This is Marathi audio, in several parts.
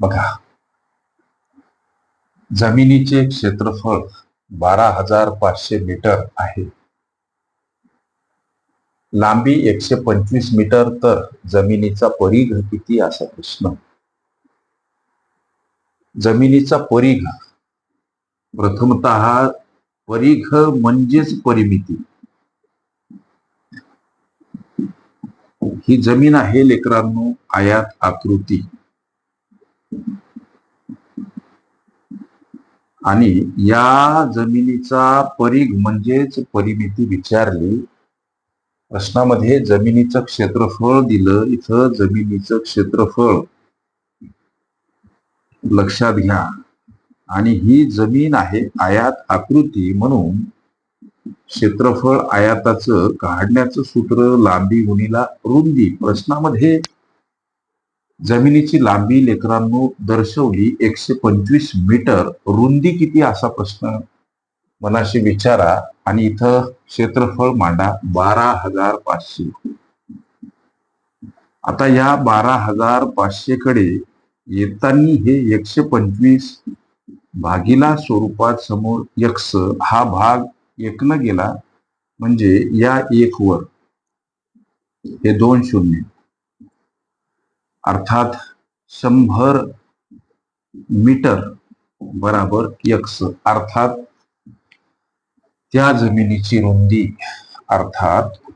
बघा. जमिनीचे क्षेत्रफळ बारा हजार पाचशे मीटर आहे. लांबी एकशे पंचवीस मीटर तर जमिनीचा परिघ किती असा प्रश्न. जमिनीचा परिघ प्रथमत परिघ म्हणजेच परिमिती. ही जमीन आहे लेकरांनो आयात आकृती. आणि या जमिनीचा परिघ म्हणजेच परिमिती विचारली प्रश्नामध्ये जमिनीचं क्षेत्रफळ दिलं इथं जमिनीचं क्षेत्रफळ लक्षात घ्या. आणि ही जमीन आहे आयात आकृती म्हणून क्षेत्रफळ आयाताचं काढण्याचं सूत्र लांबी गुणीला रुंदी प्रश्नामध्ये जमिनीची लांबी लेकरांनो दर्शवली एकशे पंचवीस मीटर. रुंदी किती असा प्रश्न? मनाशी विचारा आणि इथं क्षेत्रफळ मांडा बारा हजार पाचशे. आता या बारा हजार पाचशे कडे येतानी हे एकशे पंचवीस भागीला स्वरूपात समोर यक्ष हा भाग एकनं गेला म्हणजे या एक वर. हे दोन शून्य. अर्थात शंभर मीटर बराबर यक्स. अर्थात त्या जमिनीची रुंदी अर्थात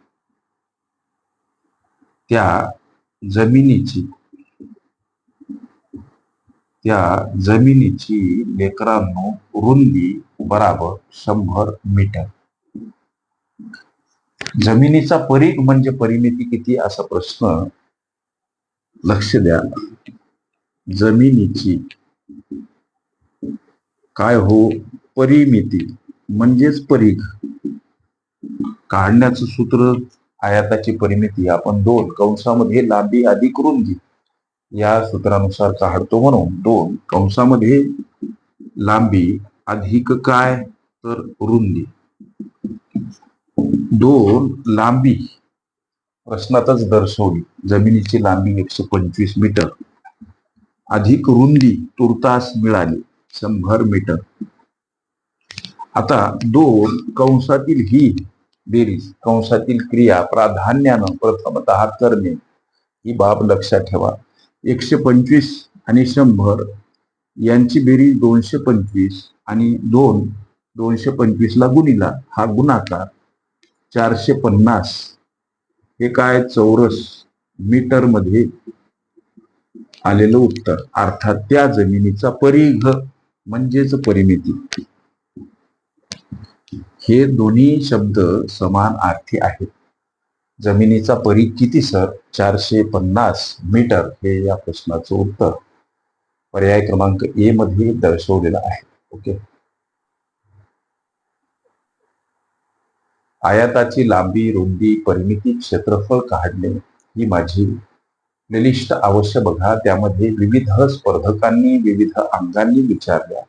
त्या जमिनीची त्या जमिनीची लेकरांनो रुंदी बराबर शंभर मीटर. जमिनीचा परीघ म्हणजे परिमिती किती? असा प्रश्न लक्ष द्या. जमिनीची काय हो? परिमिती. म्हणजेच परीघ. काढण्याचं सूत्र आयाताची परिमिती. आपण दोन कंसामध्ये लांबी अधिक रुंदी या सूत्रानुसार काढतो म्हणून दोन कंसामध्ये लांबी अधिक काय? तर रुंदी. दोन लांबी प्रश्नातच दर्शवली जमिनीची लांबी एकशे पंचवीस मीटर. अधिक रुंदी तुर्तास मिळाली शंभर मीटर. आता दोन कंसातील ही बेरीज कंसातील क्रिया प्राधान्यानं प्रथमत करणे ही बाब लक्षात ठेवा. एकशे पंचवीस आणि शंभर यांची बेरीज दोनशे पंचवीस आणि दोन दोनशे पंचवीसला गुणिला. हा गुणाकार चारशे पन्नास. हे काय चौरस मीटरमध्ये आलेलं उत्तर. अर्थात त्या जमिनीचा परिघ म्हणजेच परिमिती. हे दोन्ही शब्द समान अर्थी आहेत. जमिनीचा परी किती सर? चारशे पन्नास मीटर हे या प्रश्नाचं उत्तर. पर्याय क्रमांक ए मध्ये दर्शवलेलं आहे. ओके? आयाताची लांबी रुंदी परिमिती क्षेत्रफळ काढणे ही माझी प्लेलिस्ट अवश्य बघा. त्यामध्ये विविध स्पर्धकांनी विविध अंगांनी विचारल्या.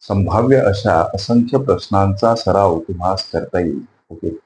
संभाव्य अशा असंख्य प्रश्नांचा सराव तुम्हाला करता येईल. ओके.